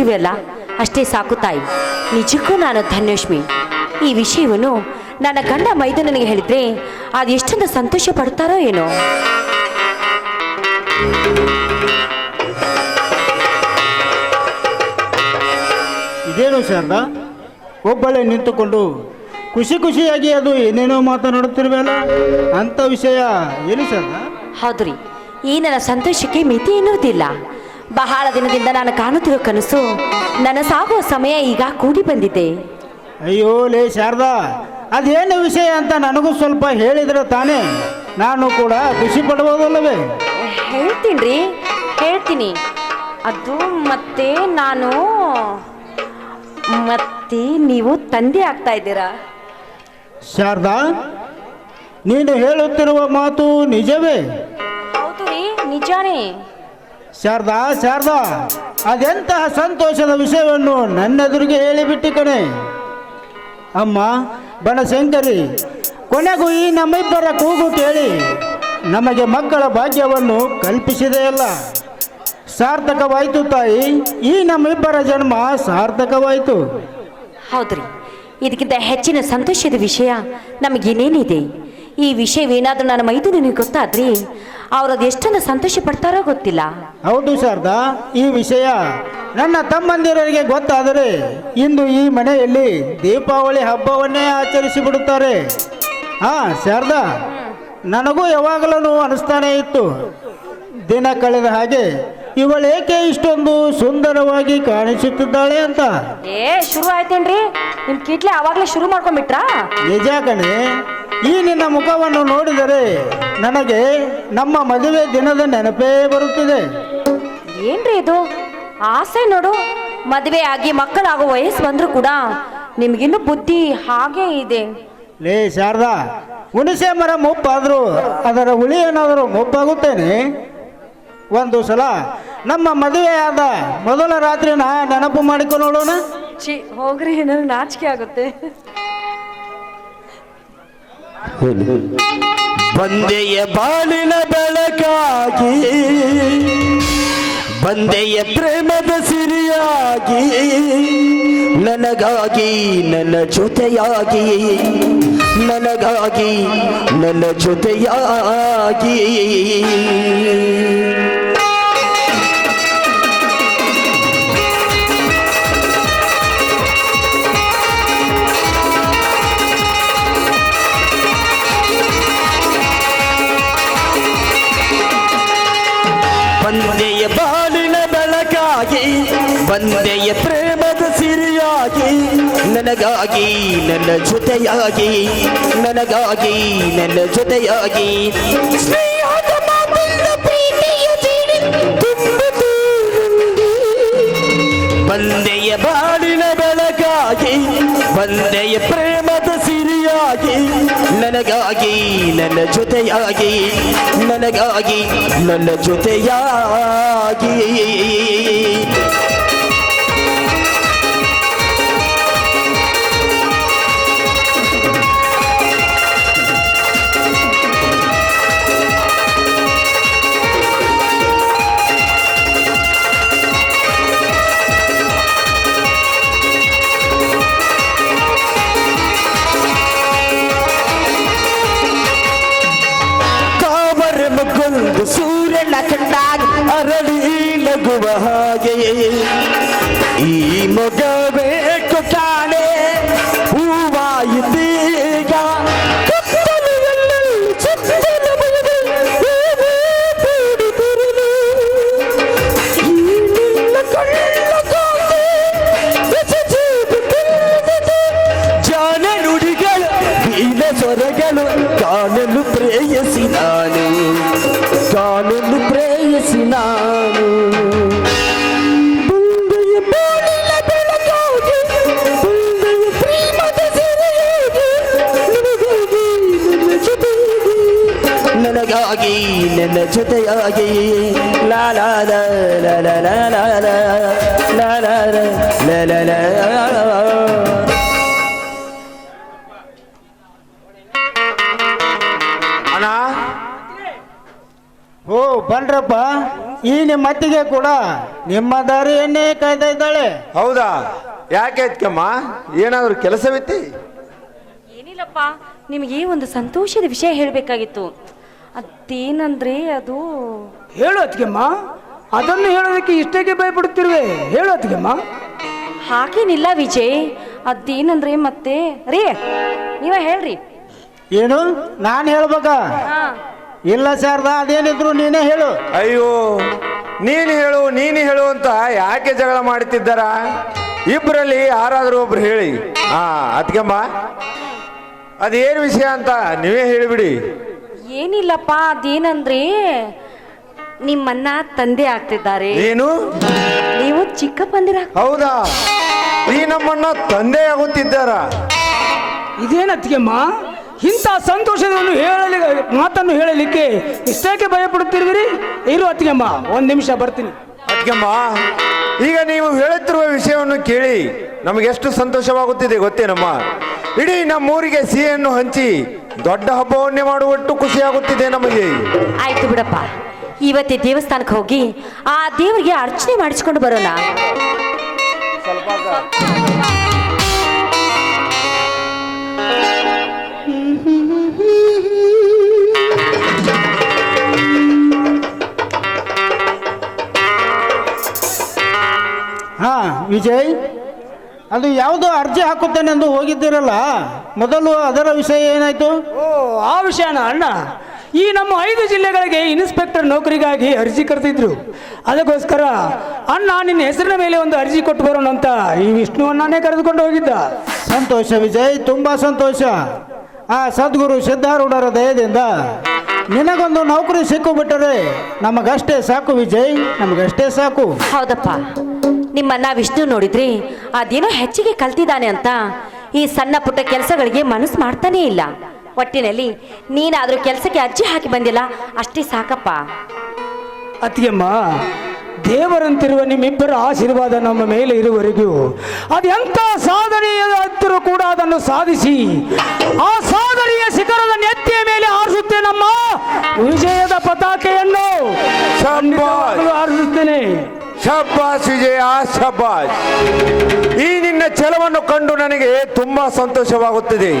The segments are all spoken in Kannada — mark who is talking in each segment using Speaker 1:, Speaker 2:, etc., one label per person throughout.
Speaker 1: ನೋಡುತ್ತಿರುವೆಯಲ್ಲ ಅಷ್ಟೇ ಸಾಕು ತಾಯಿ. ನಿಜಕ್ಕೂ ನಾನು ಧನ್ಯಶ್ಮಿ ಈ ವಿಷಯವನ್ನು ನನ್ನ ಗಂಡ ಮೈದನನಿಗೆ ನನಗೆ ಹೇಳಿದ್ರೆ ಅದು ಎಷ್ಟೊಂದು ಸಂತೋಷ ಪಡ್ತಾರೋ ಏನೋ.
Speaker 2: ಇದೇನು ಶಾರದಾ? ಒಬ್ಬಳೆ ನಿಂತುಕೊಂಡು ಖುಷಿ ಖುಷಿಯಾಗಿ ಅದು ಏನೇನೋ ಮಾತನಾಡುತ್ತಿರುವಲ್ಲ ಅಂತ ವಿಷಯ ಏನು ಶಾರದಾ?
Speaker 1: ಹೌದ್ರಿ ಈ ನನ್ನ ಸಂತೋಷಕ್ಕೆ ಮಿತಿ ಎನ್ನುವುದಿಲ್ಲ. ಬಹಳ ದಿನದಿಂದ ನಾನು ಕಾಣುತ್ತಿರೋ ಕನಸು ನನ್ನ ಸಾಗುವ ಸಮಯ ಈಗ ಕೂಡಿ ಬಂದಿದೆ.
Speaker 2: ಅಯ್ಯೋ ಲೇ ಶಾರದಾ ಅದೇನು ವಿಷಯ ಅಂತ ನನಗೂ ಸ್ವಲ್ಪ ಹೇಳಿದ್ರೆ ತಾನೇ? ನಾನು ಕೂಡ ಖುಷಿ ಪಡಬಹುದಲ್ಲವೇ?
Speaker 1: ಹೇಳ್ತೀನಿ ರೀ ಹೇಳ್ತೀನಿ. ಅದು ಮತ್ತೆ ನಾನು ಮತ್ತೆ ನೀವು ತಂದೆ ಆಗ್ತಾ ಇದ್ದೀರಾ?
Speaker 2: ಶಾರದಾ ನೀನು ಹೇಳುತ್ತಿರುವ ಮಾತು ನಿಜವೇ?
Speaker 1: ಹೌದು ರೀ ನಿಜಾನೇ.
Speaker 2: ಶಾರದಾ ಶಾರದಾ, ಅದೆಂತಹ ಸಂತೋಷದ ವಿಷಯವನ್ನು ನನ್ನೆದುರಿಗೆ ಹೇಳಿಬಿಟ್ಟಿ ಕಣೆ. ಅಮ್ಮ, ಬನಶಂಕರಿ, ಕೊನೆಗೂ ಈ ನಮ್ಮಿಬ್ಬರ ಕೂಗು ಕೇಳಿ ನಮಗೆ ಮಕ್ಕಳ ಭಾಗ್ಯವನ್ನು ಕಲ್ಪಿಸಿದೆಯಲ್ಲ. ಸಾರ್ಥಕವಾಯಿತು ತಾಯಿ, ಈ ನಮ್ಮಿಬ್ಬರ ಜನ್ಮ ಸಾರ್ಥಕವಾಯಿತು.
Speaker 1: ಹೌದ್ರಿ, ಇದಕ್ಕಿಂತ ಹೆಚ್ಚಿನ ಸಂತೋಷದ ವಿಷಯ ನಮಗೇನೇನಿದೆ? ಈ ವಿಷಯವೇನಾದ್ರೂ ನನ್ನ ಮೈದು ನಿನಗೆ ಗೊತ್ತಾದ್ರಿ? ಅವ್ರು ಅದು ಎಷ್ಟೊಂದು ಸಂತೋಷ ಪಡ್ತಾರೋ ಗೊತ್ತಿಲ್ಲ.
Speaker 2: ಹೌದು ಶಾರದಾ, ಈ ವಿಷಯ ನನ್ನ ತಮ್ಮಂದಿರರಿಗೆ ಗೊತ್ತಾದರೆ ಇಂದು ಈ ಮನೆಯಲ್ಲಿ ದೀಪಾವಳಿ ಹಬ್ಬವನ್ನೇ ಆಚರಿಸಿ ಬಿಡುತ್ತಾರೆ ಹಾ, ಶಾರದಾ, ನನಗೂ ಯಾವಾಗಲೂ ಅನಿಸ್ತಾನೆ ಇತ್ತು. ದಿನ ಕಳೆದ ಹಾಗೆ ಇವಳೇಕೆ ಇಷ್ಟೊಂದು ಸುಂದರವಾಗಿ ಕಾಣಿಸುತ್ತಿದ್ದಾಳೆ ಅಂತ?
Speaker 1: ಏ ಶುರು ಆಯ್ತೇನ್ರಿ? ನಿಮ್ ಕಿಟ್ಲೆ ಅವಾಗ್ಲೇ ಶುರು ಮಾಡ್ಕೊಂಡ್ಬಿಟ್ರ?
Speaker 2: ನಿಜ ಕಣೆ ಈ ನಿನ್ನ ಮುಖವನ್ನು ನೋಡಿದರೆ ನನಗೆ ನಮ್ಮ ಮದುವೆ ದಿನದ ನೆನಪೇ ಬರುತ್ತಿದೆ.
Speaker 1: ಏನ್ರಿ ಇದು? ಆಸೆ ನೋಡು ಮದುವೆ ಆಗಿ ಮಕ್ಕಳಾಗೋ ವಯಸ್ಸು ಬಂದ್ರು ಕೂಡ ನಿಮ್ಗಿನ್ನು ಬುದ್ಧಿ ಹಾಗೇ ಇದೆ.
Speaker 2: ಲೇ ಶಾರದಾ ಹುಣಸೆ ಮರ ಮುಪ್ಪಾದ್ರೂ ಅದರ ಹುಳಿ ಏನಾದರೂ ಮುಪ್ಪಾಗುತ್ತೇನೆ? ಒಂದು ಸಲ ನಮ್ಮ ಮದುವೆಯಾದ ಮೊದಲ ನಾ ನೆನಪು ಮಾಡಿಕೊಂಡು ನೋಡೋಣ.
Speaker 1: ಚಿ ಹೋಗ್ರಿ ಏನಾದ್ರು ನಾಚಿಕೆ ಆಗುತ್ತೆ.
Speaker 3: ಬಂದೆಯ ಬಾಳಿನ ಬೆಳಕಾಗಿ ಬಂದೆಯ ಪ್ರೇಮದ ಸಿರಿಯಾಗಿ ನನಗಾಗಿ ನನ್ನ ಜೊತೆಯಾಗಿ ನನಗಾಗಿ ನನ್ನ ಜೊತೆಯಾಗಿ. ಬಂದೆಯ ಪ್ರೇಮದ ಸಿರಿಯಾಗಿ, ನನಗಾಗಿ, ನನ್ನ ಜೊತೆಯಾಗಿ, ನನಗಾಗಿ, ನನ್ನ ಜೊತೆಯಾಗಿ. ಬಂದೆಯ ಬಾಳಿನ ಬೆಳಕಾಗಿ ಬಂದೆಯ ಪ್ರೇಮದ ಸಿರಿಯಾಗಿ, ನನಗಾಗಿ, ನನ್ನ ಜೊತೆಯಾಗಿ, ನನಗಾಗಿ, ನನ್ನ ಜೊತೆಯಾಗಿ
Speaker 2: বাহাগে ই মজা ಅತ್ತಿಗೆ ಕೂಡ ನಿಮ್ಮ ದಾರಿಯನ್ನೇ ಕಾಯ್ತಾ ಇದ್ದಾಳೆ
Speaker 4: ಹೌದಾ? ಯಾಕೆ ಅದಕ್ಕಮ್ಮ ಏನಾದರೂ ಕೆಲಸವಿತ್ತಿ?
Speaker 1: ಏನಿಲ್ಲಪ್ಪ ನಿಮಗೆ ಒಂದು ಸಂತೋಷದ ವಿಷಯ ಹೇಳಬೇಕಾಗಿತ್ತು. ಅದೇನಂದ್ರೆ ಅದು
Speaker 5: ಹೇಳು ಅತ್ತಿಗೆಮ್ಮ ಅದನ್ನು ಹೇಳೋದಕ್ಕೆ ಇಷ್ಟಕ್ಕೆ ಭಯಪಡುತ್ತಿರುವೆ. ಹೇಳು ಅತ್ತಿಗೆಮ್ಮ.
Speaker 1: ಹಾಗೇನಿಲ್ಲ ವಿಜಯ್ ಅದೇನಂದ್ರೆ ಮತ್ತೆ ರೀ ನೀವ ಹೇಳ್ರಿ.
Speaker 2: ಏನು? ನಾನು ಹೇಳ್ಬೇಕಾ?
Speaker 1: ಹಾ.
Speaker 2: ಇಲ್ಲ ಶಾರದಾ ಅದೇನಿದ್ರು ನೀನೇ ಹೇಳು.
Speaker 4: ಅಯ್ಯೋ ನೀನು ಹೇಳು ನೀನು ಹೇಳು ಅಂತ ಯಾಕೆ ಜಗಳ ಮಾಡ್ತಿದ್ದಾರ ಇಬ್ಬರಲ್ಲಿ ಯಾರಾದರೂ ಒಬ್ರು ಹೇಳಿ. ಹಾ ಅದಕ್ಕಮ್ಮ ಅದೇನು ವಿಷಯ ಅಂತ ನೀವೇ ಹೇಳಿಬಿಡಿ.
Speaker 1: ಏನಿಲ್ಲಪ್ಪ ಅದೇನಂದ್ರೆ ನಿಮ್ಮನ್ನ ತಂದೆ ಆಗ್ತಿದ್ದಾರೆ.
Speaker 4: ಏನು
Speaker 1: ನೀವು ಚಿಕ್ಕ ಬಂದಿರ
Speaker 4: ಹೌದಾ? ಈ ನಮ್ಮನ್ನ ತಂದೆ ಆಗುತ್ತಿದ್ದಾರ?
Speaker 5: ಇದೇನು ಅತ್ತಿಗೆಮ್ಮ ಇಂಥ ಸಂತೋಷವನ್ನು ಹೇಳಲಿ ಮಾತನ್ನು ಹೇಳಲಿಕ್ಕೆ ಇಷ್ಟಕ್ಕೆ ಭಯಪಡುತ್ತಿರುವಿರಿ? ಇರು ಅತ್ತಿಗೆಮ್ಮ ಒಂದು ನಿಮಿಷ ಬರ್ತೀನಿ.
Speaker 4: ಅತ್ತಿಗೆಮ್ಮ ಈಗ ನೀವು ಹೇಳುತ್ತಿರುವ ವಿಷಯವನ್ನು ಕೇಳಿ ನಮಗೆ ಎಷ್ಟು ಸಂತೋಷವಾಗುತ್ತಿದೆ ಗೊತ್ತೇನಮ್ಮ ಇಡೀ ನಮ್ಮೂರಿಗೆ ಸಿಹಿಯನ್ನು ಹಂಚಿ ದೊಡ್ಡ ಹಬ್ಬವನ್ನೇ ಮಾಡುವಷ್ಟು ಖುಷಿಯಾಗುತ್ತಿದೆ ನಮಗೆ.
Speaker 1: ಆಯ್ತು ಬಿಡಪ್ಪ. ಇವತ್ತೇ ದೇವಸ್ಥಾನಕ್ಕೆ ಹೋಗಿ ಆ ದೇವರಿಗೆ ಅರ್ಚನೆ ಮಾಡಿಸ್ಕೊಂಡು ಬರೋಣ.
Speaker 2: ಹಾ ವಿಜಯ್ ಅದು ಯಾವುದೋ ಅರ್ಜಿ ಹಾಕುತ್ತೇನೆಂದು ಹೋಗಿದ್ದೀರಲ್ಲ ಮೊದಲು ಅದರ ವಿಷಯ ಏನಾಯ್ತು?
Speaker 5: ಓ ಆ ವಿಷಯ ಅಣ್ಣ. ಈ ನಮ್ಮ ಐದು ಜಿಲ್ಲೆಗಳಿಗೆ ಇನ್ಸ್ಪೆಕ್ಟರ್ ನೌಕರಿಗಾಗಿ ಅರ್ಜಿ ಕರೆದಿದ್ರು. ಅದಕ್ಕೋಸ್ಕರ ಅಣ್ಣ ನಿನ್ನ ಹೆಸರಿನ ಮೇಲೆ ಒಂದು ಅರ್ಜಿ ಕೊಟ್ಟು ಬರೋಣ ಅಂತ ಈ ವಿಷ್ಣು ಅಣ್ಣನೇ ಕರೆದುಕೊಂಡು ಹೋಗಿದ್ದ.
Speaker 2: ಸಂತೋಷ ವಿಜಯ್ ತುಂಬಾ ಸಂತೋಷ. ಆ ಸದ್ಗುರು ಸಿದ್ಧಾರೂಢರ ದಯದಿಂದ ನಿನಗೊಂದು ನೌಕರಿ ಸಿಕ್ಕು ಬಿಟ್ಟರೆ ನಮಗಷ್ಟೇ ಸಾಕು ವಿಜಯ್ ನಮಗಷ್ಟೇ ಸಾಕು.
Speaker 1: ಹೌದಪ್ಪ. ನಿಮ್ಮನ್ನ ವಿಷ್ಣು ನೋಡಿದ್ರಿ ಅದೇನೋ ಹೆಚ್ಚಿಗೆ ಕಲ್ತಿದ್ದಾನೆ ಅಂತ. ಈ ಸಣ್ಣ ಪುಟ್ಟ ಕೆಲಸಗಳಿಗೆ ಮನಸ್ಸು ಮಾಡ್ತಾನೇ ಇಲ್ಲ. ಒಟ್ಟಿನಲ್ಲಿ ನೀನಾದರೂ ಕೆಲಸಕ್ಕೆ ಅರ್ಜಿ ಹಾಕಿ ಬಂದಿಲ್ಲ ಅಷ್ಟೇ ಸಾಕಪ್ಪ.
Speaker 5: ಅತಿಯಮ್ಮ ದೇವರಂತಿರುವ ನಿಮ್ಮಿಬ್ಬರ ಆಶೀರ್ವಾದ ನಮ್ಮ ಮೇಲೆ ಇರುವವರೆಗೂ ಅದೆಂಥ ಸಾಧನೆಯ ಹತ್ತಿರ ಕೂಡ ಅದನ್ನು ಸಾಧಿಸಿ ಆ ಸಾಧನೆಯ ಶಿಖರದ ನೆತ್ತಿಯ ಮೇಲೆ ಆರಿಸುತ್ತೆ ನಮ್ಮ ವಿಜಯದ ಪತಾಕೆಯನ್ನು ಆರಿಸುತ್ತೇನೆ
Speaker 4: ಶಬ್ಬಾಸ್ ವಿಜಯ, ಶಬ್ಬಾಸ್. ಈ ನಿನ್ನ ಛಲವನ್ನು ಕಂಡು ನನಗೆ ತುಂಬಾ ಸಂತೋಷವಾಗುತ್ತಿದೆ.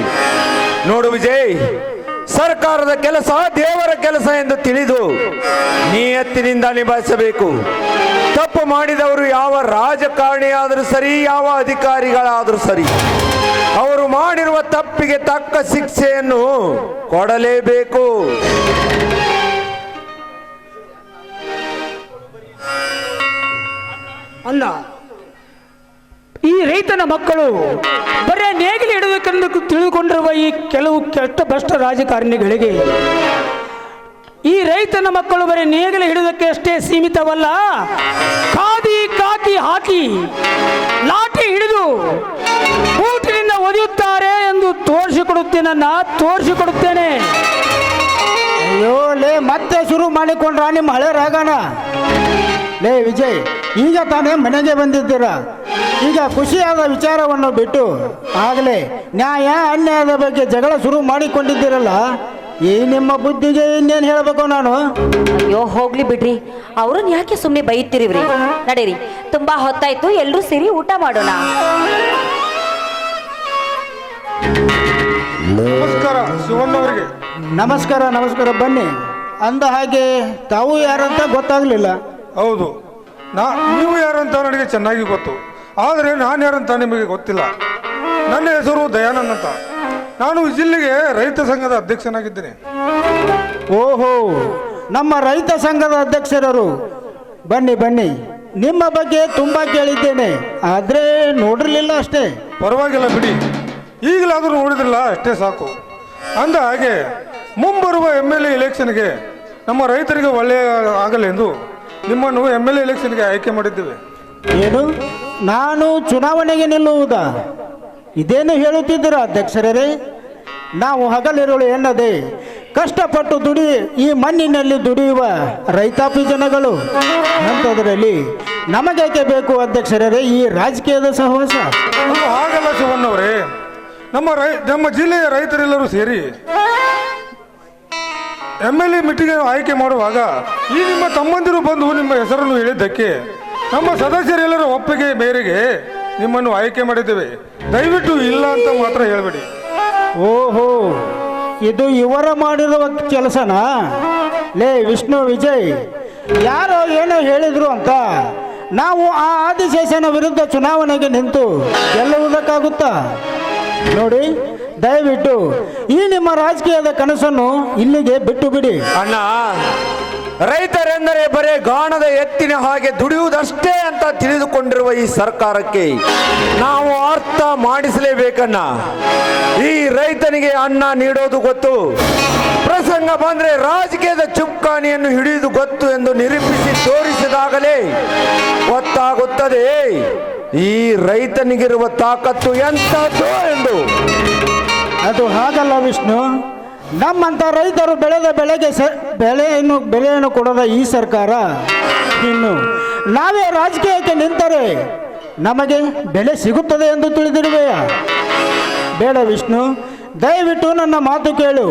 Speaker 4: ನೋಡು ವಿಜಯ್, ಸರ್ಕಾರದ ಕೆಲಸ ದೇವರ ಕೆಲಸ ಎಂದು ತಿಳಿದು ನಿಯತ್ತಿನಿಂದ ನಿಭಾಯಿಸಬೇಕು. ತಪ್ಪು ಮಾಡಿದವರು ಯಾವ ರಾಜಕಾರಣಿಯಾದರೂ ಸರಿ, ಯಾವ ಅಧಿಕಾರಿಗಳಾದರೂ ಸರಿ. ಅವರು ಮಾಡಿರುವ ತಪ್ಪಿಗೆ ತಕ್ಕ ಶಿಕ್ಷೆಯನ್ನು ಕೊಡಲೇಬೇಕು.
Speaker 5: ಅಲ್ಲ. ಈ ರೈತನ ಮಕ್ಕಳು ಬರೇ ನೇಗಿಲು ಇಡಬೇಕೆಂದು ತಿಳಿದುಕೊಂಡಿರುವ ಈ ಕೆಲವು ಕೆಟ್ಟ ಭ್ರಷ್ಟ ರಾಜಕಾರಣಿಗಳಿಗೆ, ಈ ರೈತನ ಮಕ್ಕಳು ಬರೀ ನೇಗಿಲು ಹಿಡಿದಕ್ಕೆ ಅಷ್ಟೇ ಸೀಮಿತವಲ್ಲ, ಖಾದಿ ಕಾಕಿ ಹಾಕಿ ಲಾಠಿ ಹಿಡಿದು ಕೂಟಿನಿಂದ ಒದೆಯುತ್ತಾರೆ ಎಂದು ತೋರಿಸಿಕೊಡುತ್ತೇನೆ ತೋರಿಸಿಕೊಡುತ್ತೇನೆ.
Speaker 2: ಅಯ್ಯೋ ಲೇ ಮತ್ತೆ ಶುರು ಮಾಡಿಕೊಂಡ್ರ ನಿಮ್ಮ ಹಳೆ ರಾಗಣ ಲೇ ವಿಜಯ್ ಈಗ ತಾನೇ ಮನೆಗೆ ಬಂದಿದ್ದೀರ? ಈಗ ಖುಷಿಯಾದ ವಿಚಾರವನ್ನು ಬಿಟ್ಟು ಆಗಲೇ ನ್ಯಾಯ ಅನ್ಯಾಯದ ಬಗ್ಗೆ ಜಗಳ ಶುರು ಮಾಡಿಕೊಂಡಿದ್ದೀರಲ್ಲ? ಈ ನಿಮ್ಮ ಬುದ್ಧಿಗೆ ಇನ್ನೇನು ಹೇಳಬೇಕು ನಾನು?
Speaker 1: ಅಯ್ಯೋ ಹೋಗ್ಲಿ ಬಿಡ್ರಿ. ಅವ್ರನ್ನ ಯಾಕೆ ಸುಮ್ಮನೆ ಬೈತಿರಿವ್ರಿ ನಡೀರಿ. ತುಂಬಾ ಹೊತ್ತಾಯ್ತು ಎಲ್ಲರೂ ಸೇರಿ ಊಟ ಮಾಡೋಣ.
Speaker 6: ನಮಸ್ಕಾರ ಶಿವಣ್ಣವರಿಗೆ
Speaker 2: ನಮಸ್ಕಾರ ನಮಸ್ಕಾರ ಬನ್ನಿ. ಅಂದ ಹಾಗೆ ತಾವು ಯಾರಂತ ಗೊತ್ತಾಗಲಿಲ್ಲ.
Speaker 6: ಹೌದು. ನಾ ನೀವು ಯಾರಂತ ನನಗೆ ಚೆನ್ನಾಗಿ ಗೊತ್ತು. ಆದರೆ ನಾನು ಯಾರಂತ ನಿಮಗೆ ಗೊತ್ತಿಲ್ಲ. ನನ್ನ ಹೆಸರು ದಯಾನಂದ್ ಅಂತ. ನಾನು ಜಿಲ್ಲೆಗೆ ರೈತ ಸಂಘದ ಅಧ್ಯಕ್ಷನಾಗಿದ್ದೇನೆ.
Speaker 2: ಓಹೋ ನಮ್ಮ ರೈತ ಸಂಘದ ಅಧ್ಯಕ್ಷರರು. ಬನ್ನಿ ಬನ್ನಿ. ನಿಮ್ಮ ಬಗ್ಗೆ ತುಂಬ ಕೇಳಿದ್ದೇನೆ. ಆದರೆ ನೋಡಿರಲಿಲ್ಲ ಅಷ್ಟೇ.
Speaker 6: ಪರವಾಗಿಲ್ಲ ಬಿಡಿ. ಈಗಲಾದರೂ ನೋಡಿದ್ರಲ್ಲ ಅಷ್ಟೇ ಸಾಕು. ಅಂದ ಹಾಗೆ ಮುಂಬರುವ ಎಂ ಎಲ್ ಎ ಎಲೆಕ್ಷನ್ಗೆ ನಮ್ಮ ರೈತರಿಗೆ ಒಳ್ಳೆಯ ಆಗಲೆಂದು ನಿಮ್ಮನ್ನು ಎಂ ಎಲ್ ಎ ಎಲೆಕ್ಷನ್ಗೆ ಆಯ್ಕೆ ಮಾಡಿದ್ದೇವೆ.
Speaker 2: ಏನು? ನಾನು ಚುನಾವಣೆಗೆ ನಿಲ್ಲುವುದಾ? ಇದೇನು ಹೇಳುತ್ತಿದ್ದೀರಾ ಅಧ್ಯಕ್ಷರೇ? ನಾವು ಹಗಲಿರುಳು ಎನ್ನದೆ ಕಷ್ಟಪಟ್ಟು ದುಡಿ ಈ ಮಣ್ಣಿನಲ್ಲಿ ದುಡಿಯುವ ರೈತಾಪಿ ಜನಗಳು. ಅಂಥದ್ರಲ್ಲಿ ನಮಗೇಕೆ ಬೇಕು ಅಧ್ಯಕ್ಷರೇ ಈ ರಾಜಕೀಯದ ಸಹವಾಸ?
Speaker 6: ಹಾಗಲ್ಲ ಶಿವಣ್ಣವರೇ ನಮ್ಮ ರೈ ನಮ್ಮ ಜಿಲ್ಲೆಯ ರೈತರೆಲ್ಲರೂ ಸೇರಿ ಎಂ ಎಲ್ ಎ ಮೀಟಿಂಗ್ ಆಯ್ಕೆ ಮಾಡುವಾಗ ಈ ನಿಮ್ಮ ತಮ್ಮಂದಿರು ಬಂದು ನಿಮ್ಮ ಹೆಸರನ್ನು ಹೇಳಿದ್ದಕ್ಕೆ ನಮ್ಮ ಸದಸ್ಯರೆಲ್ಲರ ಒಪ್ಪಿಗೆ ಮೇರೆಗೆ ನಿಮ್ಮನ್ನು ಆಯ್ಕೆ ಮಾಡಿದ್ದೇವೆ. ದಯವಿಟ್ಟು ಇಲ್ಲ ಅಂತ ಮಾತ್ರ ಹೇಳಬೇಡಿ.
Speaker 2: ಓಹೋ, ಇದು ಇವರ ಮಾಡಿರುವ ಕೆಲಸನಾ? ಲೇ, ವಿಷ್ಣು, ವಿಜಯ್, ಯಾರೋ ಏನೋ ಹೇಳಿದ್ರು ಅಂತ ನಾವು ಆ ಆದಿಶೇಷನ ವಿರುದ್ಧ ಚುನಾವಣೆಗೆ ನಿಂತು ಗೆಲ್ಲುವುದಕ್ಕಾಗುತ್ತಾ? ನೋಡಿ ದಯವಿಟ್ಟು ಈ ನಿಮ್ಮ ರಾಜಕೀಯದ ಕನಸನ್ನು ಇಲ್ಲಿಗೆ ಬಿಟ್ಟು ಬಿಡಿ.
Speaker 4: ಅಣ್ಣ, ರೈತರೆಂದರೆ ಬರೇ ಗಾಣದ ಎತ್ತಿನ ಹಾಗೆ ದುಡಿಯುವುದಷ್ಟೇ ಅಂತ ತಿಳಿದುಕೊಂಡಿರುವ ಈ ಸರ್ಕಾರಕ್ಕೆ ನಾವು ಅರ್ಥ ಮಾಡಿಸಲೇಬೇಕಣ್ಣ. ಈ ರೈತನಿಗೆ ಅನ್ನ ನೀಡೋದು ಗೊತ್ತು, ಪ್ರಸಂಗ ಬಂದ್ರೆ ರಾಜಕೀಯದ ಚುಕ್ಕಾಣಿಯನ್ನು ಹಿಡಿಯುವುದು ಗೊತ್ತು ಎಂದು ನಿರೂಪಿಸಿ ತೋರಿಸಿದಾಗಲೇ ಗೊತ್ತಾಗುತ್ತದೆ. ಈ ರೈತನಿಗಿರುವ ತಾಕತ್ತು ಎಂಥದ್ದು ಎಂದು.
Speaker 2: ಅದು ಹಾಗಲ್ಲ ವಿಷ್ಣು. ನಮ್ಮಂಥ ರೈತರು ಬೆಳೆದ ಬೆಳೆಗೆ ಸ ಬೆಲೆಯನ್ನು ಬೆಲೆಯನ್ನು ಕೊಡದ ಈ ಸರ್ಕಾರ ಇನ್ನು ನಾವೇ ರಾಜಕೀಯಕ್ಕೆ ನಿಂತರೆ ನಮಗೆ ಬೆಲೆ ಸಿಗುತ್ತದೆ ಎಂದು ತಿಳಿದಿರುವೆಯಾ? ಬೇಡ ವಿಷ್ಣು, ದಯವಿಟ್ಟು ನನ್ನ ಮಾತು ಕೇಳು.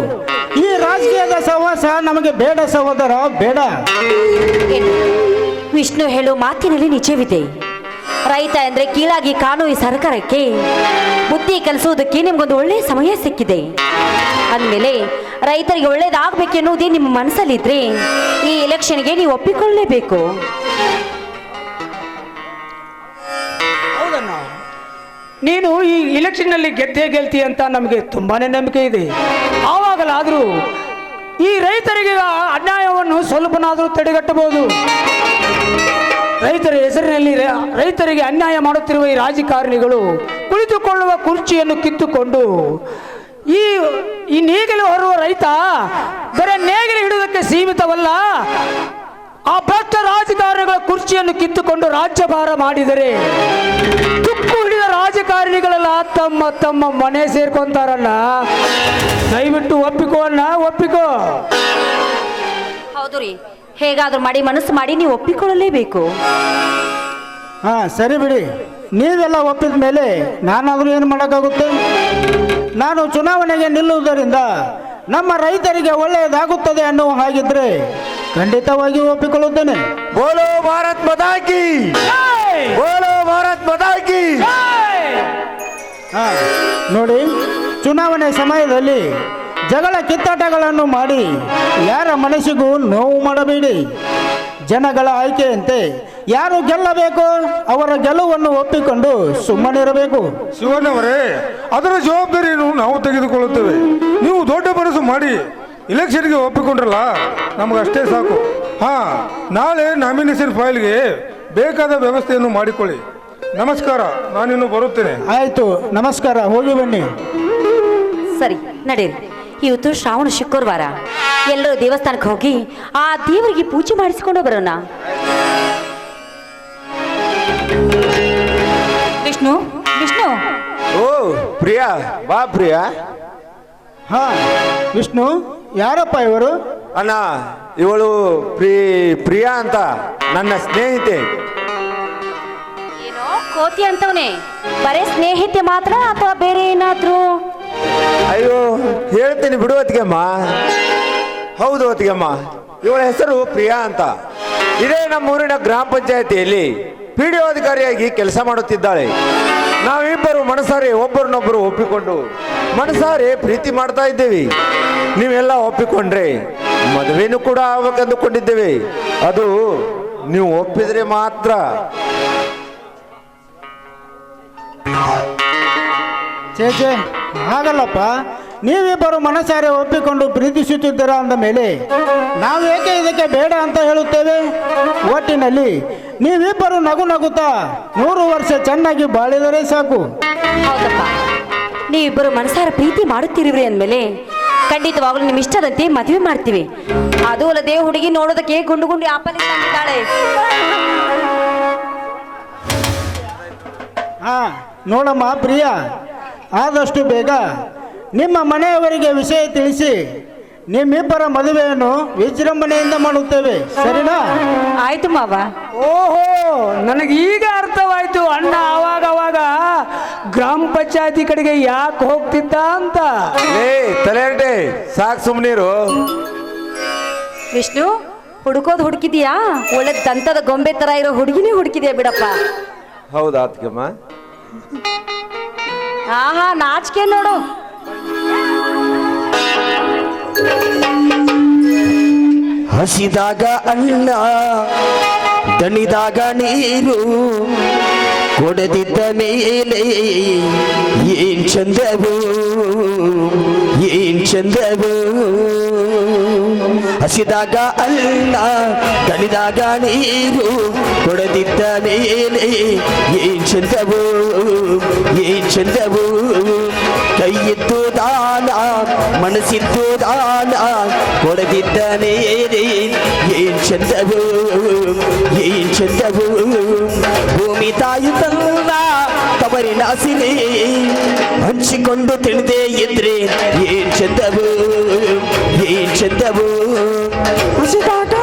Speaker 2: ಈ ರಾಜಕೀಯದ ಸಹವಾಸ ನಮಗೆ ಬೇಡ ಸಹೋದರ, ಬೇಡ?
Speaker 1: ವಿಷ್ಣು ಹೇಳು ಮಾತಿನಲ್ಲಿ ನಿಜವಿದೆ. ರೈತ ಅಂದ್ರೆ ಕೀಳಾಗಿ ಕಾಣುವ ಈ ಸರ್ಕಾರಕ್ಕೆ. ಬುದ್ಧಿ ಕಲಿಸುವುದಕ್ಕೆ ನಿಮ್ಗೊಂದು ಒಳ್ಳೆ ಸಮಯ ಸಿಕ್ಕಿದೆ. ಅಂದಮೇಲೆ ರೈತರಿಗೆ ಒಳ್ಳೇದಾಗಬೇಕೆನ್ನುವುದೇ ನಿಮ್ಮ ಮನಸ್ಸಲ್ಲಿದ್ರೆ ಈ ಎಲೆಕ್ಷನ್ಗೆ ನೀವು ಒಪ್ಪಿಕೊಳ್ಳಲೇಬೇಕು
Speaker 5: ನೀನು ಈ ಇಲೆಕ್ಷನ್ನಲ್ಲಿ ಗೆದ್ದೇ ಗೆಲ್ತಿ ಅಂತ ನಮಗೆ ತುಂಬಾನೇ ನಂಬಿಕೆ ಇದೆ. ಆವಾಗಲಾದರೂ ಈ ರೈತರಿಗೆ ಅನ್ಯಾಯವನ್ನು ಸ್ವಲ್ಪನಾದರೂ ತಡೆಗಟ್ಟಬಹುದು. ರೈತರ ಹೆಸರಿನಲ್ಲಿ ರೈತರಿಗೆ ಅನ್ಯಾಯ ಮಾಡುತ್ತಿರುವ ಈ ರಾಜಕಾರಣಿಗಳು ಕುಳಿತುಕೊಳ್ಳುವ ಕುರ್ಚಿಯನ್ನು ಕಿತ್ತುಕೊಂಡು, ಈ ಈ ನೇಗಿಲು ಹೊರುವ ರೈತ ಬರೀ ನೇಗಿಲು ಹಿಡುವುದಕ್ಕೆ ಸೀಮಿತವಲ್ಲ, ಆ ಭ್ರಷ್ಟ ರಾಜಕಾರಣಿಗಳ ಕುರ್ಚಿಯನ್ನು ಕಿತ್ತುಕೊಂಡು ರಾಜ್ಯಭಾರ ಮಾಡಿದರೆ, ತುಕ್ಕು ಹಿಡಿದ ರಾಜಕಾರಣಿಗಳೆಲ್ಲ ತಮ್ಮ ತಮ್ಮ ಮನೆ ಸೇರ್ಕೊಂತಾರಲ್ಲ. ದಯವಿಟ್ಟು ಒಪ್ಪಿಕೋ ಅಣ್ಣ, ಒಪ್ಪಿಕೋ.
Speaker 1: ಹೌದು ರೀ. ಹೇಗಾದ್ರೂ ಮಾಡಿ ಮನಸ್ಸು ಮಾಡಿ ನೀವು ಒಪ್ಪಿಕೊಳ್ಳಲೇಬೇಕು.
Speaker 2: ಹಾ ಸರಿ ಬಿಡಿ. ನೀವೆಲ್ಲ ಒಪ್ಪಿದ ಮೇಲೆ ನಾನಾದರೂ ಏನು ಮಾಡೋಕ್ಕಾಗುತ್ತೆ? ನಾನು ಚುನಾವಣೆಗೆ ನಿಲ್ಲುವುದರಿಂದ ನಮ್ಮ ರೈತರಿಗೆ ಒಳ್ಳೆಯದಾಗುತ್ತದೆ ಅನ್ನುವ ಹಾಗಿದ್ರೆ ಖಂಡಿತವಾಗಿ ಒಪ್ಪಿಕೊಳ್ಳುತ್ತೇನೆ.
Speaker 4: ಬೋಲೋ ಭಾರತ್ ಮದಾಕಿ ಬೋಲೋ ಭಾರತ್ ಮದಾಕಿ
Speaker 2: ಹಾಂ ನೋಡಿ ಚುನಾವಣೆ ಸಮಯದಲ್ಲಿ ಜಗಳ ಕಿತ್ತಾಟಗಳನ್ನು ಮಾಡಿ ಯಾರ ಮನಸ್ಸಿಗೂ ನೋವು ಮಾಡಬೇಡಿ. ಜನಗಳ ಆಯ್ಕೆಯಂತೆ ಯಾರು ಗೆಲ್ಲಬೇಕು ಅವರ ಗೆಲುವನ್ನು ಒಪ್ಪಿಕೊಂಡು ಸುಮ್ಮನಿರಬೇಕು.
Speaker 6: ಶಿವಣ್ಣವರೇ ಅದರ ಜವಾಬ್ದಾರಿಯನ್ನು ನಾವು ತೆಗೆದುಕೊಳ್ಳುತ್ತೇವೆ. ನೀವು ದೊಡ್ಡ ಮನಸ್ಸು ಮಾಡಿ ಇಲೆಕ್ಷನ್ಗೆ ಒಪ್ಪಿಕೊಂಡ್ರಲ್ಲ ನಮಗಷ್ಟೇ ಸಾಕು. ಹಾ ನಾಳೆ ನಾಮಿನೇಷನ್ ಫೈಲ್ಗೆ ಬೇಕಾದ ವ್ಯವಸ್ಥೆಯನ್ನು ಮಾಡಿಕೊಳ್ಳಿ. ನಮಸ್ಕಾರ ನಾನಿನ್ನು ಬರುತ್ತೇನೆ.
Speaker 2: ಆಯಿತು ನಮಸ್ಕಾರ ಹೋಗಿ ಬನ್ನಿ.
Speaker 1: ಸರಿ ನಡೀರಿ. ಇವತ್ತು ಶ್ರಾವಣ ಶುಕ್ರವಾರ. ಎಲ್ಲರೂ ದೇವಸ್ಥಾನಕ್ಕೆ ಹೋಗಿ ಆ ದೇವರಿಗೆ ಪೂಜೆ ಮಾಡಿಸಿಕೊಂಡು ಬರೋಣ.
Speaker 7: ವಿಷ್ಣು ವಿಷ್ಣು.
Speaker 4: ಓ ಪ್ರಿಯಾ ಬಾ ಪ್ರಿಯಾ.
Speaker 2: ಹಾ ವಿಷ್ಣು ಯಾರಪ್ಪ ಇವರು?
Speaker 4: ಅಣ್ಣ ಇವಳು ಪ್ರೀ ಪ್ರಿಯಾ ಅಂತ ನನ್ನ ಸ್ನೇಹಿತೆ.
Speaker 1: ಏನೋ ಕೋತಿ ಅಂತವನೇ. ಬರೇ ಸ್ನೇಹಿತೆ ಮಾತ್ರ ಅಥವಾ ಬೇರೆ ಏನಾದ್ರೂ?
Speaker 4: ಅಯ್ಯೋ, ಹೇಳ್ತೀನಿ ಬಿಡು ಅತ್ತಿಗೆಮ್ಮ. ಹೌದು ಅತ್ತಿಗೆಮ್ಮ, ಇವಳ ಹೆಸರು ಪ್ರಿಯಾ ಅಂತ. ಇದೇ ನಮ್ಮೂರಿನ ಗ್ರಾಮ ಪಂಚಾಯತಿಯಲ್ಲಿ ಪಿ ಡಿ ಅಧಿಕಾರಿಯಾಗಿ ಕೆಲಸ ಮಾಡುತ್ತಿದ್ದಾಳೆ. ನಾವಿಬ್ಬರು ಮನಸಾರೆ ಒಬ್ಬರನ್ನೊಬ್ಬರು ಒಪ್ಪಿಕೊಂಡು ಮನಸಾರೆ ಪ್ರೀತಿ ಮಾಡ್ತಾ ಇದ್ದೇವೆ. ನೀವೆಲ್ಲ ಒಪ್ಪಿಕೊಂಡ್ರೆ ಮದುವೆನೂ ಕೂಡ ಆಗಬೇಕೆಂದುಕೊಂಡಿದ್ದೇವೆ. ಅದು ನೀವು ಒಪ್ಪಿದ್ರೆ ಮಾತ್ರ.
Speaker 2: ಛೇ ಹಾಗಲ್ಲಪ್ಪ ನೀವಿಬ್ಬರು ಮನಸಾರೆ ಒಪ್ಪಿಕೊಂಡು ಪ್ರೀತಿಸುತ್ತಿದ್ದೀರಾ ಅಂದ ಮೇಲೆ ನಾವು ಏಕೆ ಇದಕ್ಕೆ ಬೇಡ ಅಂತ ಹೇಳುತ್ತೇವೆ? ಒಟ್ಟಿನಲ್ಲಿ ನೀವಿಬ್ಬರು ನಗು ನಗುತ್ತಾ ನೂರು ವರ್ಷ ಚೆನ್ನಾಗಿ ಬಾಳಿದರೆ ಸಾಕು.
Speaker 1: ಹೌದಪ್ಪ. ನೀವಿಬ್ಬರು ಮನಸಾರ ಪ್ರೀತಿ ಮಾಡುತ್ತಿರುವಿರಿ ಅಂದಮೇಲೆ ಖಂಡಿತವಾಗ್ಲೂ ನಿಮ್ಮ ಇಷ್ಟದಂತೆ ಮದುವೆ ಮಾಡ್ತೀವಿ. ಅದು ಅಲ್ಲದೆ ಹುಡುಗಿ ನೋಡೋದಕ್ಕೆ ಗುಂಡು ಗುಂಡು ಆಪಲಿ ತಂದಿದ್ದಾಳೆ.
Speaker 2: ಹಾ ನೋಡಮ್ಮ ಪ್ರಿಯ ಆದಷ್ಟು ಬೇಗ ನಿಮ್ಮ ಮನೆಯವರಿಗೆ ವಿಷಯ ತಿಳಿಸಿ ನಿಮ್ಮಿಬ್ಬರ ಮದುವೆಯನ್ನು ವಿಜೃಂಭಣೆಯಿಂದ ಮಾಡುತ್ತೇವೆ. ಸರಿನಾ?
Speaker 1: ಆಯ್ತು ಮಾವ.
Speaker 5: ಓಹೋ ನನಗೆ ಈಗ ಅರ್ಥವಾಯ್ತು. ಅಣ್ಣ ಆವಾಗ ಅವಾಗ ಗ್ರಾಮ ಪಂಚಾಯತಿ ಕಡೆಗೆ ಯಾಕೆ ಹೋಗ್ತಿದ್ದ ಅಂತ.
Speaker 4: ಏ ತಲೆಹರಟೆ ಸಾಕು ಸುಮ್ಮನೀರು
Speaker 1: ವಿಷ್ಣು ಹುಡುಕೋದು ಹುಡುಕಿದ್ಯಾ? ಒಳ್ಳೆ ದಂತದ ಗೊಂಬೆ ತರ ಇರೋ ಹುಡುಗಿನೇ ಹುಡುಕಿದ್ಯಾ ಬಿಡಪ್ಪ.
Speaker 4: ಹೌದಾ
Speaker 1: ಆಹಾ ನಾಚಿಕೆ ನೋಡು
Speaker 3: ಹಸಿದಾಗ ಅನ್ನ ದಣಿದಾಗ ನೀರು ಕೊಡದಿದ್ದ ಮೇಲೆ ಏನ್ ಚಂದವು ಏನ್ ಚಂದವು ಹಸಿದಾಗ ಅನ್ನ ದಣಿದಾಗ ನೀರು, ಕೊಡದಿದ್ದ ಮೇಲೆ ಏನ್ ಚಂದವು ಏನ್ ಚಂದವು? ಕೈಯಿದ್ದು ದಾನ ಮನಸ್ಸಿದ್ದು ದಾನ, ಕೊಡದಿದ್ದ ನೇರೆ ಏನ್ ಚಂದವು ಏನ್ ಚಂದವು? ಭೂಮಿ ತಾಯಿ ತನ್ನ ತವರಿನ ಸಿರಿ ಹಂಚಿಕೊಂಡು ತಿಳಿದೇ ಇದ್ರೆ ಏನ್ ಚಂದವು ಏನ್ ಚಂದವು ಹಸಿದಾಗ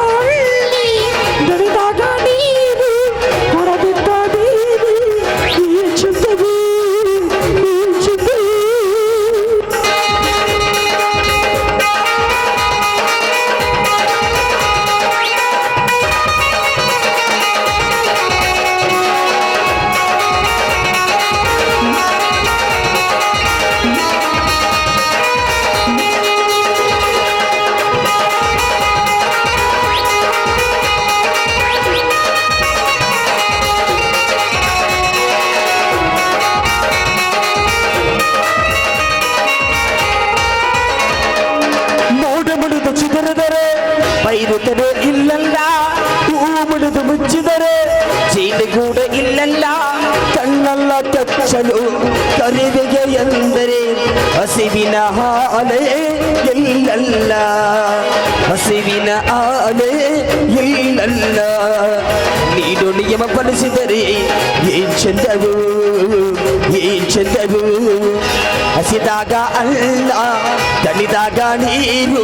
Speaker 3: ಬೈರುತ್ತದೆ ಇಲ್ಲಲ್ಲ, ಹೂ ಮುಡಿದು ಮುಚ್ಚಿದರೆ ಜೀನುಗೂಡ ಇಲ್ಲಲ್ಲ. ಕಣ್ಣಲ್ಲ ಕಚ್ಚಲು ಕರಿವೆಗೆ ಎಂದರೆ ಹಸಿವಿನ ಹಾಲೆ ಇಲ್ಲಲ್ಲ. ಹಸಿವಿನ ಆಲೆ ಇಲ್ಲಲ್ಲ. ನೀಡು ನಿಯಮ ಪಡಿಸಿದರೆ ಏನ್ ಚಂದವು? ಈಚೆದೆವು ಹಸಿದಾಗ ಅಲ್ಲ ತಣಿದಾಗ ನೀರು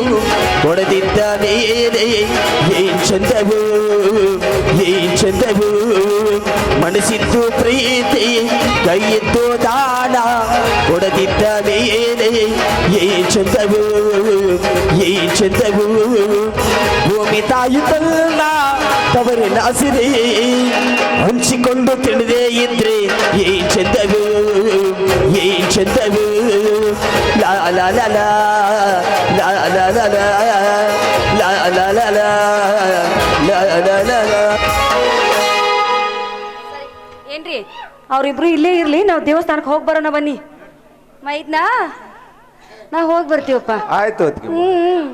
Speaker 3: ಹೊಡೆದಿದ್ದ ನೀರೇ ಈಚೆದೆವು ಈಚೆದೆವು ಮನಸ್ಸಿದ್ದು ಪ್ರೀತಿ ಕೈಯಿದ್ದು ದಾನ ಹೊಡೆದಿದ್ದ ನೀರೇ ಈಚೆದವು ಈಚೆದವು ಭೂಮಿ ತಾಯಿ ತಲ್ಲ ತವರಿನ ಸಿರಿ ಹಂಚಿಕೊಂಡು ತಿಳಿದೇ ಇದ್ರೆ ಏ ಚಂದವು ಏ ಚಂದವು ಲಾ ಲಾ ಲಾ ಲಾ ಲಾ ಲಾ ಲಾ ಲಾ ಲಾ ಲಾ ಲಾ ಲಾ ಲಾ ಲಾ ಲಾ ಲಾ
Speaker 1: ಏನ್ರಿ ಅವ್ರಿಬ್ರು ಇಲ್ಲೇ ಇರ್ಲಿ ನಾವು ದೇವಸ್ಥಾನಕ್ಕೆ ಹೋಗಿ ಬರೋಣ ಬನ್ನಿ ಮೈದ್ನಾ ನಾ ಹೋಗಿ ಬರ್ತೀವಪ್ಪ
Speaker 4: ಆಯ್ತು
Speaker 1: ಹ್ಮ್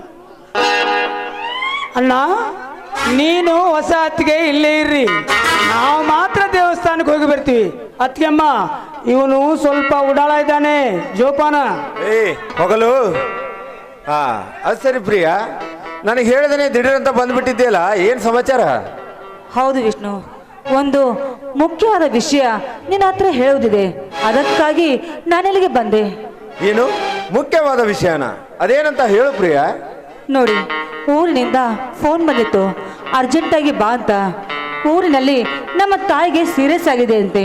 Speaker 5: ಅಣ್ಣ ನೀನು ಹೊಸ ಅತ್ತಿಗೆ ಇಲ್ಲೇ ಇರ್ರಿ. ನಾವು ಮಾತ್ರ ದೇವಸ್ಥಾನಕ್ಕೆ ಹೋಗಿ ಬರ್ತೀವಿ. ಅತ್ತಿಗೆಮ್ಮ ಇವನು ಸ್ವಲ್ಪ ಉಡಾಳ ಇದ್ದಾನೆ. ಜೋಪಾನ.
Speaker 4: ಏ ಹೋಗಲು. ಹಾ ಅದು ಸರಿ ಪ್ರಿಯ. ನನಗೆ ಹೇಳಿದನೆ ದಿಢೀರ್ ಅಂತ ಬಂದ್ಬಿಟ್ಟಿದ್ದೆಯಲ್ಲ ಏನು ಸಮಾಚಾರ?
Speaker 7: ಹೌದು ವಿಷ್ಣು ಒಂದು ಮುಖ್ಯವಾದ ವಿಷಯ ನಿನ್ನ ಹತ್ರ ಹೇಳುವುದಿದೆ. ಅದಕ್ಕಾಗಿ ನಾನೆಲ್ಲಿಗೆ ಬಂದೆ.
Speaker 4: ಏನು? ಮುಖ್ಯವಾದ ವಿಷಯನ? ಅದೇನಂತ ಹೇಳು ಪ್ರಿಯಾ.
Speaker 7: ನೋಡಿ ಊರಿನಿಂದ ಫೋನ್ ಬಂದಿತ್ತು. ಅರ್ಜೆಂಟಾಗಿ ಬಾ ಅಂತ. ಊರಿನಲ್ಲಿ ನಮ್ಮ ತಾಯಿಗೆ ಸೀರಿಯಸ್ ಆಗಿದೆ ಅಂತೆ.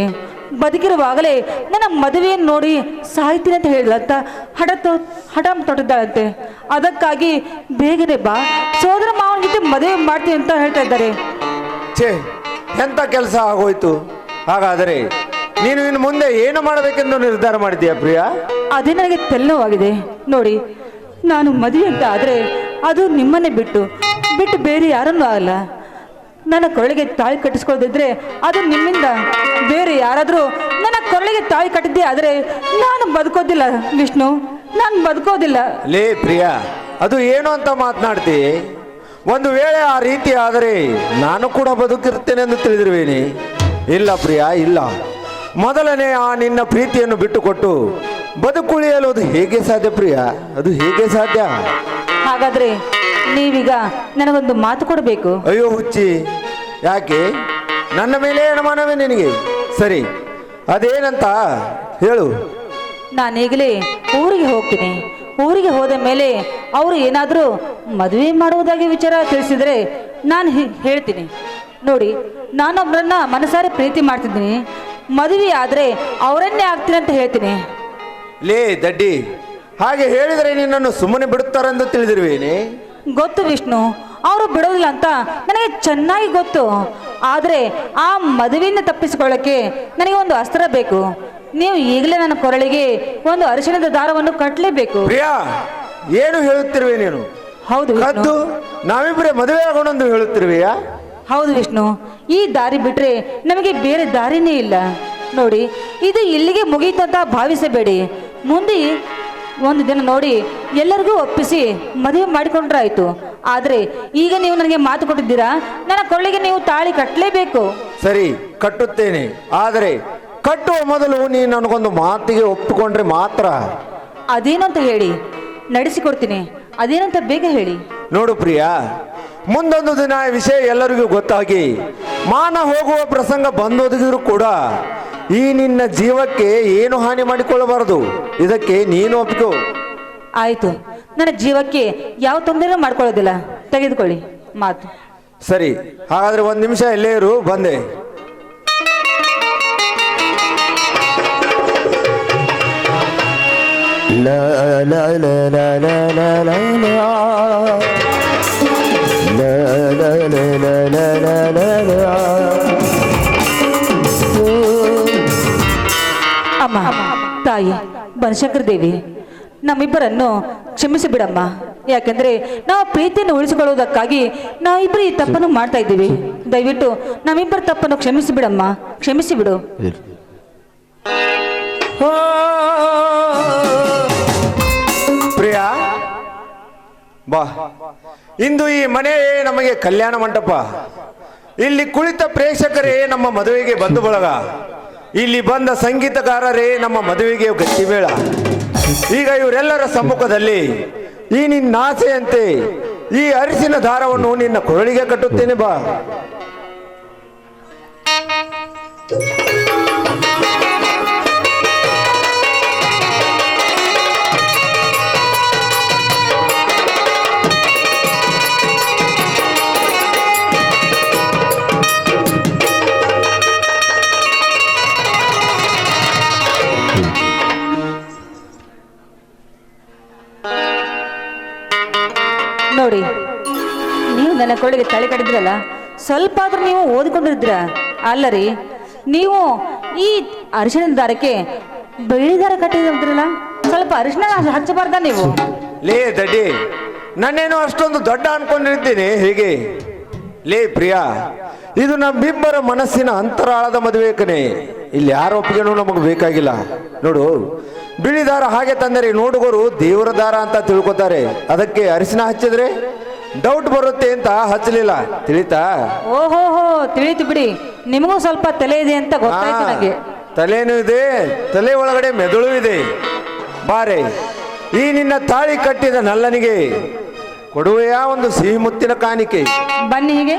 Speaker 7: ಬದುಕಿರುವಾಗಲೇ ನನ್ನ ಮದುವೆಯನ್ನು ನೋಡಿ ಸಾಯ್ತೀನಿ ಅಂತ ಹೇಳಿದ್ಲಂತ ಹಠ ತೊ ಹಠ ತೊಟ್ಟಿದ್ದಾಳಂತೆ. ಅದಕ್ಕಾಗಿ ಬೇಗನೆ ಬಾ. ಸೋದರ ಮಾವನ ಜೊತೆ ಮದುವೆ ಮಾಡ್ತೀನಿ ಅಂತ ಹೇಳ್ತಾ ಇದ್ದಾರೆ.
Speaker 4: ಛೇ ಎಂಥ ಕೆಲಸ ಆಗೋಯ್ತು? ಹಾಗಾದರೆ ನೀನು ಇನ್ನು ಮುಂದೆ ಏನು ಮಾಡಬೇಕೆಂದು ನಿರ್ಧಾರ ಮಾಡಿದ್ದೀಯಾ ಪ್ರಿಯಾ?
Speaker 7: ಅದೇ ನನಗೆ ತೆಲ್ಲವಾಗಿದೆ ನೋಡಿ ನಾನು ಮದುವೆ ಅಂತ ಆದರೆ ಅದು ನಿಮ್ಮನ್ನೇ ಬಿಟ್ಟು ಬಿಟ್ಟು ಬೇರೆ ಯಾರನ್ನೂ ಆಗಲ್ಲ. ನನ್ನ ಕೊರಳಿಗೆ ತಾಯಿ ಕಟ್ಟಿಸ್ಕೊಳ್ದಿದ್ರೆ ಅದು ನಿಮ್ಮಿಂದ ಬೇರೆ ಯಾರಾದರೂ ನನ್ನ ಕೊರಳಿಗೆ ತಾಯಿ ಕಟ್ಟಿದ್ದೆ ಆದರೆ ನಾನು ಬದುಕೋದಿಲ್ಲ, ವಿಷ್ಣು. ನಾನು ಬದುಕೋದಿಲ್ಲ.
Speaker 4: ಲೇ ಪ್ರಿಯಾ, ಅದು ಏನು ಅಂತ ಮಾತನಾಡ್ತಿ? ಒಂದು ವೇಳೆ ಆ ರೀತಿ ಆದರೆ ನಾನು ಕೂಡ ಬದುಕಿರ್ತೇನೆ ಎಂದು ತಿಳಿದಿರುವೇನೆ? ಇಲ್ಲ ಪ್ರಿಯಾ, ಇಲ್ಲ. ಮೊದಲನೇ ಆ ನಿನ್ನ ಪ್ರೀತಿಯನ್ನು ಬಿಟ್ಟುಕೊಟ್ಟು ಬದುಕುಳಿಯಲು ಅದು ಹೇಗೆ ಸಾಧ್ಯ ಪ್ರಿಯಾ? ಅದು ಹೇಗೆ ಸಾಧ್ಯ?
Speaker 7: ಹಾಗಾದರೆ ನೀವೀಗ ನನಗೊಂದು ಮಾತು ಕೊಡಬೇಕು.
Speaker 4: ಅಯ್ಯೋ ಹುಚ್ಚಿ ಯಾಕೆ? ನನ್ನ ಮೇಲೆ ಅನುಮಾನವೇ ನಿನಗೆ? ಸರಿ ಅದೇನಂತ ಹೇಳು.
Speaker 7: ನಾನೀಗಲೇ ಊರಿಗೆ ಹೋಗ್ತೀನಿ. ಊರಿಗೆ ಹೋದ ಮೇಲೆ ಅವರು ಏನಾದರೂ ಮದುವೆ ಮಾಡುವುದಾಗಿ ವಿಚಾರ ತಿಳಿಸಿದರೆ ನಾನು ಹೇಳ್ತೀನಿ. ನೋಡಿ ನಾನೊಬ್ಬರನ್ನ ಮನಸಾರೆ ಪ್ರೀತಿ ಮಾಡ್ತಿದ್ದೀನಿ. ಮದುವೆ ಆದರೆ ಅವರನ್ನೇ ಆಗ್ತೀನಿ ಅಂತ ಹೇಳ್ತೀನಿ.
Speaker 4: ಲೇ ದಡ್ಡಿ ಹಾಗೆ ಹೇಳಿದರೆ ನಿನ್ನನ್ನು ಸುಮ್ಮನೆ ಬಿಡುತ್ತಾರೆಂದು ತಿಳಿದಿರುವೇನೆ
Speaker 7: ಗೊತ್ತು ವಿಷ್ಣು ಅವರು ಬಿಡೋದಿಲ್ಲ ಅಂತ ನನಗೆ ಚೆನ್ನಾಗಿ ಗೊತ್ತು. ಆದರೆ ಆ ಮದುವೆಯನ್ನು ತಪ್ಪಿಸಿಕೊಳ್ಳಕ್ಕೆ ನನಗೆ ಒಂದು ಅಸ್ತ್ರ ಬೇಕು. ನೀವು ಈಗಲೇ ನನ್ನ ಕೊರಳಿಗೆ ಒಂದು ಅರಿಶಿಣದ ದಾರವನ್ನು ಕಟ್ಟಲೇಬೇಕು.
Speaker 4: ಪ್ರಿಯಾ ಏನು ಹೇಳುತ್ತಿರುವೆ ನೀನು?
Speaker 7: ಹೌದು ವಿಷ್ಣು.
Speaker 4: ಕದ್ದು ನಾವಿಬ್ಬರೇ ಮದುವೆ ಆಗೋಣಂದು ಹೇಳುತ್ತಿರುವೆಯಾ?
Speaker 7: ಹೌದು ವಿಷ್ಣು ಈ ದಾರಿ ಬಿಟ್ರೆ ನಮಗೆ ಬೇರೆ ದಾರಿನೇ ಇಲ್ಲ. ನೋಡಿ ಇದು ಇಲ್ಲಿಗೆ ಮುಗಿಯಿತಂತ ಭಾವಿಸಬೇಡಿ. ಮುಂದೆ ಒಂದು ದಿನ ನೋಡಿ ಎಲ್ಲರಿಗೂ ಒಪ್ಪಿಸಿ ಮದುವೆ ಮಾಡಿಕೊಂಡ್ರಾಯ್ತು ಆದರೆ ಈಗ ನೀವು ನನಗೆ ಮಾತು ಕೊಟ್ಟಿದ್ದೀರಾ? ನನ್ನ ಕೊರಳಿಗೆ ನೀವು ತಾಳಿ ಕಟ್ಟಲೇಬೇಕು.
Speaker 4: ಸರಿ ಕಟ್ಟುತ್ತೇನೆ. ಆದರೆ ಕಟ್ಟುವ ಮೊದಲು ನೀನು ನನಗೊಂದು ಮಾತಿಗೆ ಒಪ್ಪಿಕೊಂಡ್ರೆ ಮಾತ್ರ.
Speaker 7: ಅದೇನಂತ ಅಂತ ಹೇಳಿ. ನಡೆಸಿಕೊಡ್ತೀನಿ. ಅದೇನಂತ ಬೇಗ ಹೇಳಿ.
Speaker 4: ನೋಡು ಪ್ರಿಯಾ ಮುಂದೊಂದು ದಿನ ಈ ವಿಷಯ ಎಲ್ಲರಿಗೂ ಗೊತ್ತಾಗಿ. ಮಾನ ಹೋಗುವ ಪ್ರಸಂಗ ಬಂದೊದಗಿದ್ರು ಕೂಡ ಈ ನಿನ್ನ ಜೀವಕ್ಕೆ ಏನು ಹಾನಿ ಮಾಡಿಕೊಳ್ಳಬಾರದು ಇದಕ್ಕೆ ನೀನು ಒಪ್ಪಿಕೋ
Speaker 7: ಆಯ್ತು ನನ್ನ ಜೀವಕ್ಕೆ ಯಾವ ತೊಂದರೆ ಮಾಡ್ಕೊಳ್ಳೋದಿಲ್ಲ ತೆಗೆದುಕೊಳ್ಳಿ ಮಾತು
Speaker 4: ಸರಿ ಹಾಗಾದ್ರೆ ಒಂದು ನಿಮಿಷ ಎಲ್ಲೇ ಇರು ಬಂದೆ
Speaker 7: ತಾಯಿ ಬನಶಂಕರ ದೇವಿ, ನಮ್ಮಿಬ್ಬರನ್ನು ಕ್ಷಮಿಸಿ ಬಿಡಮ್ಮ. ಯಾಕೆಂದ್ರೆ ನಾವು ಪ್ರೀತಿಯನ್ನು ಉಳಿಸಿಕೊಳ್ಳುವುದಕ್ಕಾಗಿ ನಾವಿಬ್ಬರು ಈ ತಪ್ಪನ್ನು ಮಾಡ್ತಾ ಇದ್ದೀವಿ. ದಯವಿಟ್ಟು ನಮ್ಮಿಬ್ಬರ ತಪ್ಪನ್ನು ಕ್ಷಮಿಸಿ ಬಿಡಮ್ಮ. ಕ್ಷಮಿಸಿ ಬಿಡು.
Speaker 4: ಪ್ರಿಯಾ, ಬಾ. ಇಂದು ಈ ಮನೆ ನಮಗೆ ಕಲ್ಯಾಣ ಮಂಟಪ. ಇಲ್ಲಿ ಕುಳಿತ ಪ್ರೇಕ್ಷಕರೇ ನಮ್ಮ ಮದುವೆಗೆ ಬಂದು ಬಳಗ ಇಲ್ಲಿ ಬಂದ ಸಂಗೀತಗಾರರೇ ನಮ್ಮ ಮದುವೆಗೆ ಗಟ್ಟಿಮೇಳ ಈಗ ಇವರೆಲ್ಲರ ಸಮ್ಮುಖದಲ್ಲಿ ಈ ನಿನ್ನ ಆಸೆಯಂತೆ ಈ ಅರಿಸಿನ ದಾರವನ್ನು ನಿನ್ನ ಕೊರಳಿಗೆ ಕಟ್ಟುತ್ತೇನೆ ಬಾ.
Speaker 7: ನೋಡಿ ನೀವು ನನ್ನ ಕೊಳ್ಳಿಗೆ ತಲೆ ಕಡಿದ್ರಲ್ಲ ಸ್ವಲ್ಪ ಆದ್ರೂ ನೀವು ಓದಿಕೊಂಡಿದ್ರ? ಅಲ್ಲ ರೀ, ನೀವು ಈ ಅರಿಶಿನ ದಾರಕ್ಕೆ ಬೆಳ್ಳಿ ದಾರ ಕಟ್ಟಿದ್ರಲ್ಲ, ಸ್ವಲ್ಪ ಅರಿಶಿನ ಹಚ್ಚಬಾರ್ದ ನೀವು?
Speaker 4: ಲೇ ದಡ್ಡಿ, ನನ್ನೇನು ಅಷ್ಟೊಂದು ದೊಡ್ಡ ಅನ್ಕೊಂಡಿರ್ತೀನಿ, ಹೇಗೆ. ಲೇ ಪ್ರಿಯಾ ಇದು ನಮ್ಮಿಬ್ಬರ ಮನಸ್ಸಿನ ಅಂತರಾಳದ ಮದುವೆ ಕನೆ ಇಲ್ಲಿ ಯಾರ ಒಪ್ಪಿಗೆನು ನಮಗೆ ಬೇಕಾಗಿಲ್ಲ. ನೋಡು ಬಿಳಿ ದಾರ ಹಾಗೆ ತಂದರೆ ನೋಡುಗರು ದೇವರ ದಾರ ಅಂತ ತಿಳ್ಕೊತಾರೆ. ಅದಕ್ಕೆ ಅರಿಶಿನ ಹಚ್ಚಿದ್ರೆ ಡೌಟ್ ಬರುತ್ತೆ ಅಂತ ಹಚ್ಚಲಿಲ್ಲ. ತಿಳಿತಾ?
Speaker 7: ಓಹೋ ಹೋ ತಿಳಿತು ಬಿಡಿ. ನಿಮಗೂ ಸ್ವಲ್ಪ ತಲೆ ಇದೆ ಅಂತ ಗೊತ್ತಾಯ್ತು ನನಗೆ.
Speaker 4: ತಲೆನೂ ಇದೆ ತಲೆ ಒಳಗಡೆ ಮೆದುಳು ಇದೆ. ಬಾರೆ ಈ ನಿನ್ನ ತಾಳಿ ಕಟ್ಟಿದ ನಲ್ಲನಿಗೆ ಕೊಡುವೆಯಾ ಒಂದು ಸಿಹಿ ಮುತ್ತಿನ ಕಾಣಿಕೆ?
Speaker 7: ಬನ್ನಿ ಹೀಗೆ.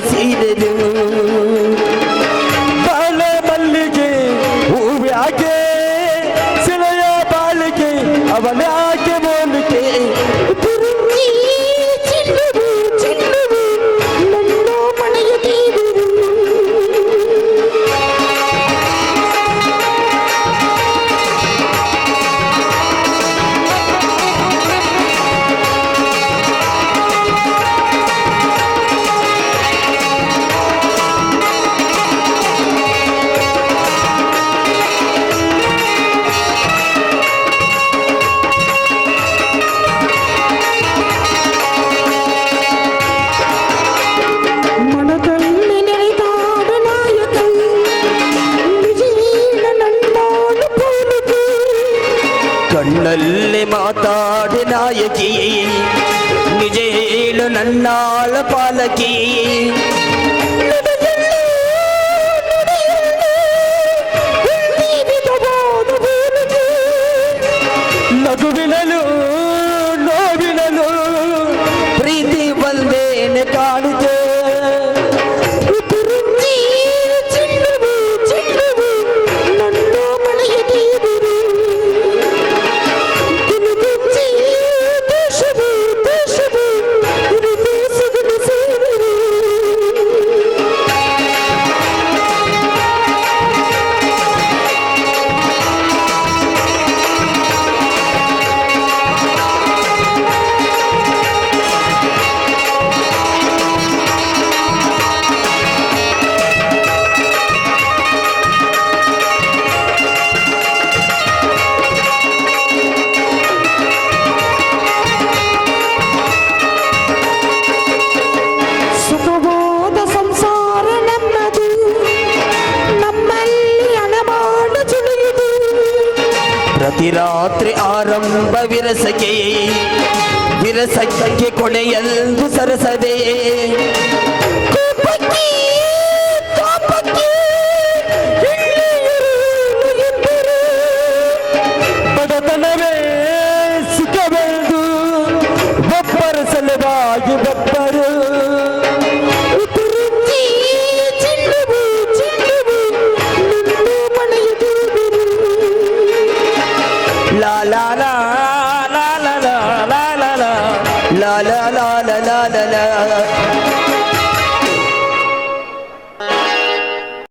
Speaker 8: Mercedes
Speaker 3: చదువులను ಆರಂಭ ವಿರಸಕ್ಕೆ ಕೊನೆಯೆಂದು ಸರಸದೆ.